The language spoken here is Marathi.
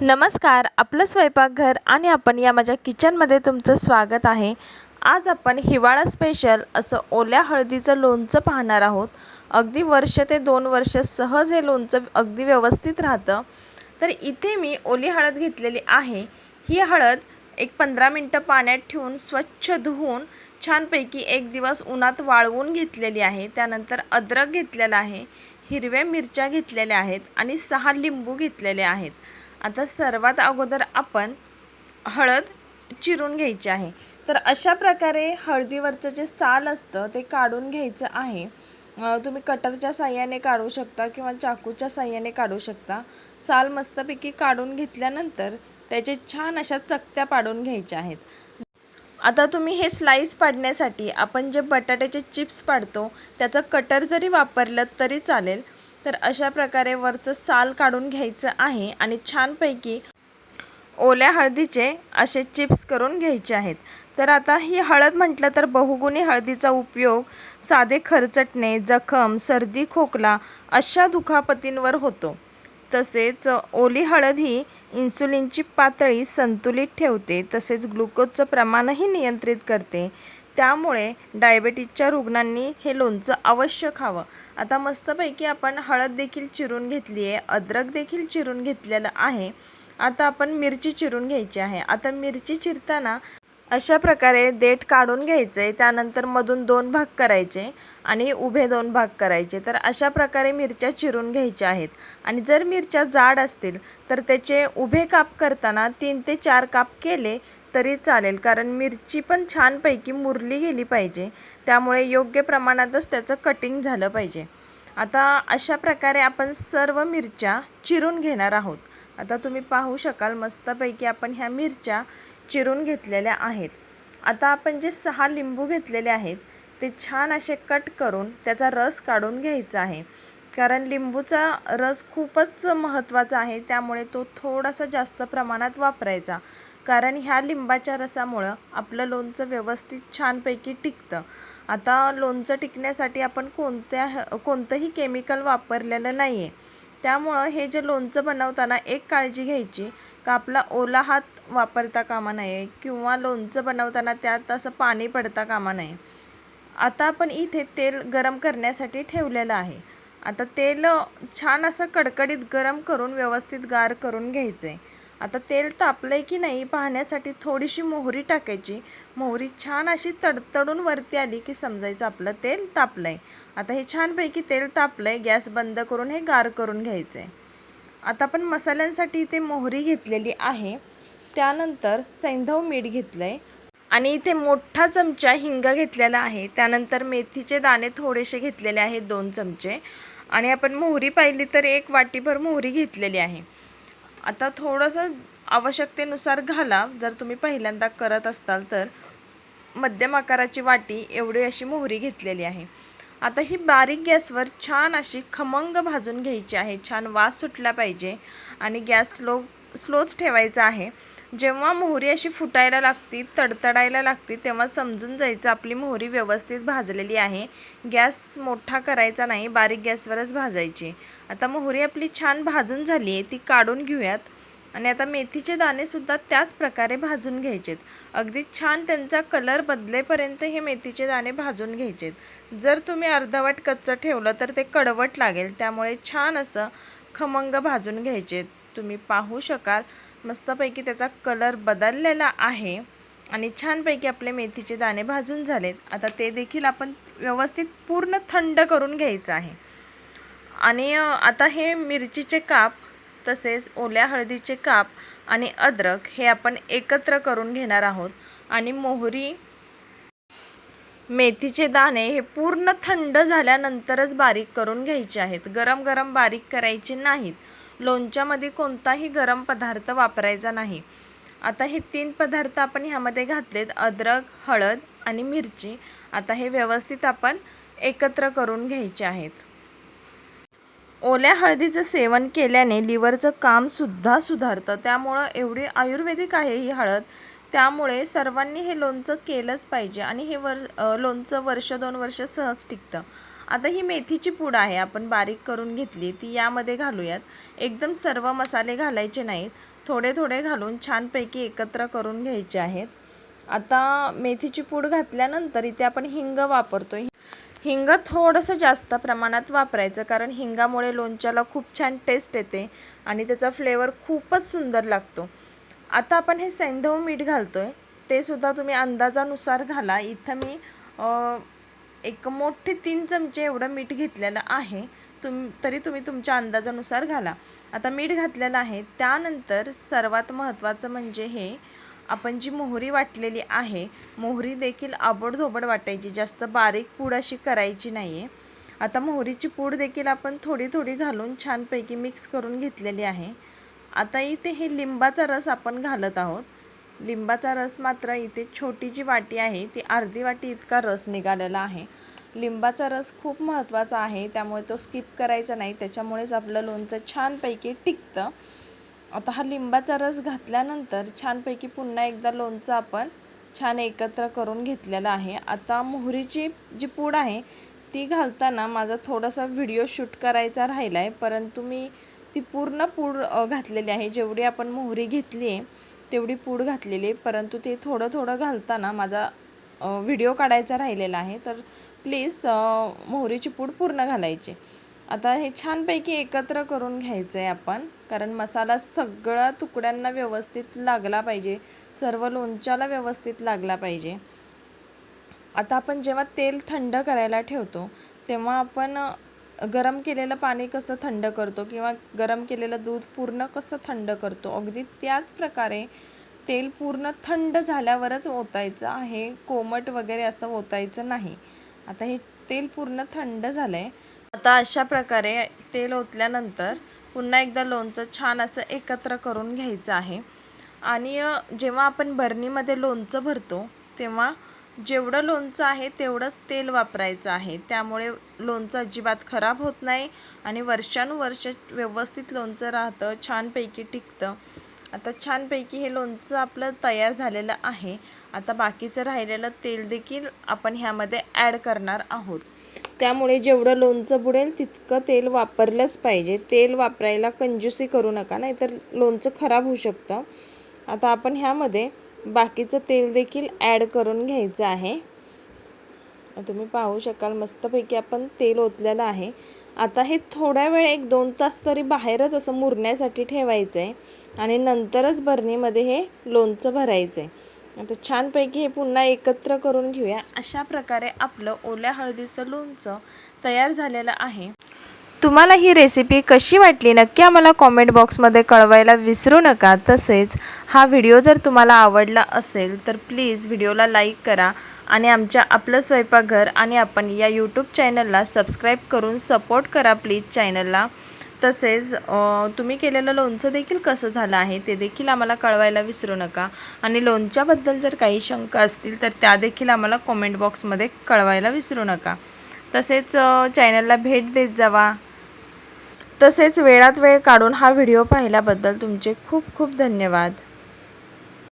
नमस्कार आपलं स्वयंपाकघर आणि आपण या माझ्या किचनमध्ये तुमचं स्वागत आहे. आज आपण हिवाळा स्पेशल असं ओल्या हळदीचं लोणचं पाहणार आहोत. अगदी वर्ष ते दोन वर्ष सहज हे लोणचं अगदी व्यवस्थित राहतं. तर इथे मी ओली हळद घेतलेली आहे. ही हळद एक पंधरा मिनटं पाण्यात ठेवून स्वच्छ धुवून छानपैकी एक दिवस उन्हात वाळवून घेतलेली आहे. त्यानंतर अद्रक घेतलेला आहे हिरव्या मिरच्या घेतलेल्या आहेत आणि सहा लिंबू घेतलेले आहेत. आता सर्वात अगोदर आपण हळद चिरून घ्यायची आहे. तर अशा प्रकारे हळदीवरचं जे साल असतं ते काढून घ्यायचं आहे. तुम्ही कटरच्या साह्याने काढू शकता किंवा चाकूच्या साह्याने काढू शकता. साल मस्तपैकी काढून घेतल्यानंतर त्याचे छान अशा चकत्या पाडून घ्यायच्या आहेत. आता तुम्ही हे स्लाईस पाडण्यासाठी आपण जे बटाट्याचे चिप्स पाडतो त्याचं कटर जरी वापरलं तरी चालेल. तर अशा प्रकारे वरचं साल काढून घ्यायचं आहे आणि छानपैकी ओल्या हळदीचे असे चिप्स करून घ्यायचे आहेत. तर आता ही हळद म्हटलं तर बहुगुणी हळदीचा उपयोग साधे खरचटणे जखम सर्दी खोकला अशा दुखापतींवर होतो. तसेच ओली हळद ही इन्सुलिनची पातळी संतुलित ठेवते तसेच ग्लुकोजचं प्रमाणही नियंत्रित करते. त्यामुळे डायबेटीजच्या रुग्णांनी हे लोणचं अवश्य खावं. आता मस्तपैकी आपण हळद देखील चिरून घेतली आहे अद्रक देखील चिरून घेतलेलं आहे. आता आपण मिरची चिरून घ्यायची आहे. आता मिरची चिरताना अशा प्रकारे देठ काढून घ्यायचे त्यानंतर मधून दोन भाग करायचे आणि उभे दोन भाग करायचे. तर अशा प्रकारे मिरच्या चिरून घ्यायच्या आहेत. आणि जर मिरच्या जाड असतील तर त्याचे उभे काप करताना तीन ते चार काप केले तरी चालेल. कारण मिरची पण छानपैकी मुरली गेली पाहिजे. त्यामुळे योग्य प्रमाणातच त्याचं कटिंग झालं पाहिजे. आता अशा प्रकारे आपण सर्व मिरच्या चिरून घेणार आहोत. आता तुम्ही पाहू शकाल मस्तपैकी आपण ह्या मिरच्या चिरून घेतलेल्या आहेत. आता आपण जे सहा लिंबू घेतलेले आहेत ते छान असे कट करून त्याचा रस काढून घ्यायचा आहे. कारण लिंबूचा रस खूपच महत्त्वाचा आहे त्यामुळे तो थोडासा जास्त प्रमाणात वापरायचा. कारण ह्या लिंबाच्या रसामुळं आपलं लोणचं व्यवस्थित छानपैकी टिकतं. आता लोणचं टिकण्यासाठी आपण कोणत्या कोणतंही केमिकल वापरलेलं नाही आहे त्यामुळं हे जे लोणचं बनवताना एक काळजी घ्यायची का आपला ओला हात वापरता कामा नये किंवा लोणचं बनवताना त्यात असं पाणी पडता कामा नये. आता आपण इथे तेल गरम करण्यासाठी ठेवलेलं आहे. आता तेल छान असं कडकडीत गरम करून व्यवस्थित गार करून घ्यायचं आहे आता तेल तापलं आहे की नाही पाहण्यासाठी थोडीशी मोहरी टाकायची. मोहरी छान अशी तडतडून वरती आली की समजायचं आपलं तेल तापलं आहे आता हे छानपैकी तेल तापलं आहे गॅस बंद करून हे गार करून घ्यायचं आहे आता आपण मसाल्यांसाठी इथे मोहरी घेतलेली आहे. त्यानंतर सैंधव मीठ घेतलं आहे आणि इथे मोठा चमचा हिंग घेतलेला आहे. त्यानंतर मेथीचे दाणे थोडेसे घेतलेले आहेत दोन चमचे. आणि आपण मोहरी पाहिली तर एक वाटीभर मोहरी घेतलेली आहे. आता थोडंसं आवश्यकतेनुसार घाला. जर तुम्ही पहिल्यांदा करत असाल तर मध्यम आकाराची वाटी एवढी अशी मोहरी घेतलेली आहे. आता ही बारीक गॅसवर छान अशी खमंग भाजून घ्यायची आहे. छान वास सुटला पाहिजे आणि गॅस स्लो स्लोच ठेवायचा आहे. जेव्हा मोहरी अशी फुटायला लागती तडतडायला लागती तेव्हा समजून जायचं आपली मोहरी व्यवस्थित भाजलेली आहे. गॅस मोठा करायचा नाही बारीक गॅसवरच भाजायची. आता मोहरी आपली छान भाजून झाली आहे ती काढून घेऊयात. आणि आता मेथीचे दाणेसुद्धा त्याच प्रकारे भाजून घ्यायचेत. अगदी छान त्यांचा कलर बदलेपर्यंत हे मेथीचे दाणे भाजून घ्यायचेत. जर तुम्ही अर्धवट कच्चं ठेवलं तर ते कडवट लागेल त्यामुळे छान असं खमंग भाजून घ्यायचेत. तुम्ही पाहू शकाल. मस्तपैकी त्याचा कलर बदललेला आहे. आणि छानपैकी आपले मेथीचे दाणे भाजून झालेत. आता ते देखील आपण व्यवस्थित पूर्ण थंड करून घ्यायचं आहे. आणि आता हे मिरचीचे काप तसेच ओल्या हळदीचे काप आणि अद्रक हे आपण एकत्र करून घेणार आहोत. आणि मोहरी मेथीचे दाणे हे पूर्ण थंड झाल्यानंतरच बारीक करून घ्यायचे आहेत. गरम गरम बारीक करायचे नाहीत. लोणच्यामध्ये कोणताही गरम पदार्थ वापरायचा नाही. आता हे तीन पदार्थ आपण ह्यामध्ये घातलेत. अद्रक हळद आणि मिरची. आता हे व्यवस्थित आपण एकत्र करून घ्यायचे आहेत. ओल्या हळदीचं सेवन केल्याने लिव्हरचं कामसुद्धा सुधारतं. त्यामुळं एवढी आयुर्वेदिक आहे ही हळद. त्यामुळे सर्वांनी हे लोणचं केलंच पाहिजे आणि हे वर लोणचं वर्ष दोन वर्ष सहज टिकतं. आता ही मेथीची पूड आहे आपण बारीक करून घेतली ती यामध्ये घालूयात. एकदम सर्व मसाले घालायचे नाहीत थोडे थोडे घालून छानपैकी एकत्र करून घ्यायचे आहेत. आता मेथीची पूड घातल्यानंतर इथे आपण हिंग वापरतो हिंग थोडंसं जास्त प्रमाणात वापरायचं कारण हिंगामुळे लोणच्याला खूप छान टेस्ट येते आणि त्याचा फ्लेवर खूपच सुंदर लागतो. आता आपण हे सैंधव मीठ घालतो आहे ते सुद्धा तुम्ही अंदाजानुसार घाला. इथं मी एक मोठे तीन चमचे एवढं मीठ घेतलेलं आहे. तुम तरी तुम्ही तुमच्या अंदाजानुसार घाला. आता मीठ घातलेलं आहे. त्यानंतर सर्वात महत्त्वाचं म्हणजे हे आपण जी मोहरी वाटलेली आहे मोहरी देखील आबडधोबड वाटायची. जास्त बारीक पूड अशी करायची नाही आहे आता मोहरीची पूड देखील आपण थोडी थोडी घालून छानपैकी मिक्स करून घेतलेली आहे. आता इथे हे लिंबाचा रस आपण घालत आहोत. लिंबाचा रस मात्र इथे छोटी जी वाटी आहे ती अर्धी वाटी इतका रस निघालेला आहे. लिंबाचा रस खूप महत्त्वाचा आहे त्यामुळे तो स्किप करायचा नाही त्याच्यामुळेच आपलं लोणचं छानपैकी टिकतं. आता हा लिंबाचा रस घातल्यानंतर छानपैकी पुन्हा एकदा लोणचं आपण छान एकत्र करून घेतलेलं आहे. आता मोहरीची जी पूड आहे ती घालताना माझा थोडासा व्हिडिओ शूट करायचा राहिला आहे परंतु मी ती पूर्ण पूड घातलेली आहे. जेवढी आपण मोहरी घेतली आहे तेवढी पूड घातलेली आहे. परंतु ते थोडं थोडं घालताना माझा व्हिडिओ काढायचा राहिलेला आहे. तर प्लीज मोहरीची पूड पूर्ण घालायची. आता हे छानपैकी एकत्र करून घ्यायचं आहे आपण. कारण मसाला सगळा तुकड्यांना व्यवस्थित लागला पाहिजे. सर्व लोणच्याला व्यवस्थित लागला पाहिजे. आता आपण जेव्हा तेल थंड करायला ठेवतो तेव्हा आपण गरम केलेलं पाणी कसं थंड करतो किंवा गरम केलेलं दूध पूर्ण कसं थंड करतो? अगदी त्याच प्रकारे तेल पूर्ण थंड झाल्यावरच ओतायचं आहे. कोमट वगैरे असं ओतायचं नाही. आता हे तेल पूर्ण थंड झालं आहे आता अशा प्रकारे तेल ओतल्यानंतर पुन्हा एकदा लोणचं छान असं एकत्र करून घ्यायचं आहे. आणि जेव्हा आपण बरणीमध्ये लोणचं भरतो तेव्हा जेवढं लोणचं आहे तेवढंच तेल वापरायचं आहे. त्यामुळे लोणचं अजिबात खराब होत नाही आणि वर्षानुवर्ष व्यवस्थित लोणचं राहतं छानपैकी टिकतं. आता छानपैकी हे लोणचं आपलं तयार झालेलं आहे. आता बाकीचं राहिलेलं तेल देखील आपण ह्यामध्ये ॲड करणार आहोत. त्यामुळे जेवढं लोणचं बुडेल तितकं तेल वापरलंच पाहिजे. तेल वापरायला कंजूसी करू नका नाहीतर लोणचं खराब होऊ शकतं. आता आपण ह्यामध्ये बाकीचं तेल देखील ॲड करून घ्यायचं आहे. तुम्ही पाहू शकाल मस्तपैकी आपण तेल ओतलेलं आहे. आता हे थोड्या वेळ एक दोन तास तरी बाहेरच असं मुरण्यासाठी ठेवायचं आहे आणि नंतरच बरणीमध्ये हे लोणचं भरायचं आहे आता छानपैकी हे पुन्हा एकत्र करून घेऊया. अशा प्रकारे आपलं ओल्या हळदीचं लोणचं तयार झालेलं आहे. तुम्हाला ही रेसिपी कशी वाटली? नक्की आम्हाला कॉमेंट बॉक्समध्ये कळवायला विसरू नका. तसेच हा व्हिडिओ जर तुम्हाला आवडला असेल तर प्लीज व्हिडिओला लाईक करा आणि आमच्या आपलं स्वयंपाकघर आणि आपण या यूट्यूब चॅनलला सबस्क्राईब करून सपोर्ट करा प्लीज चॅनलला तसेच तुम्ही केलेलं लोणचं देखील कसं झालं आहे ते देखील आम्हाला कळवायला विसरू नका. आणि लोणच्याबद्दल जर काही शंका असतील तर त्या देखील आम्हाला कॉमेंट बॉक्समध्ये कळवायला विसरू नका. तसेच चॅनलला भेट देत जावा. तसेच वेळात वेळ काढून हा व्हिडिओ पाहिल्याबद्दल तुमचे खूप खूप धन्यवाद.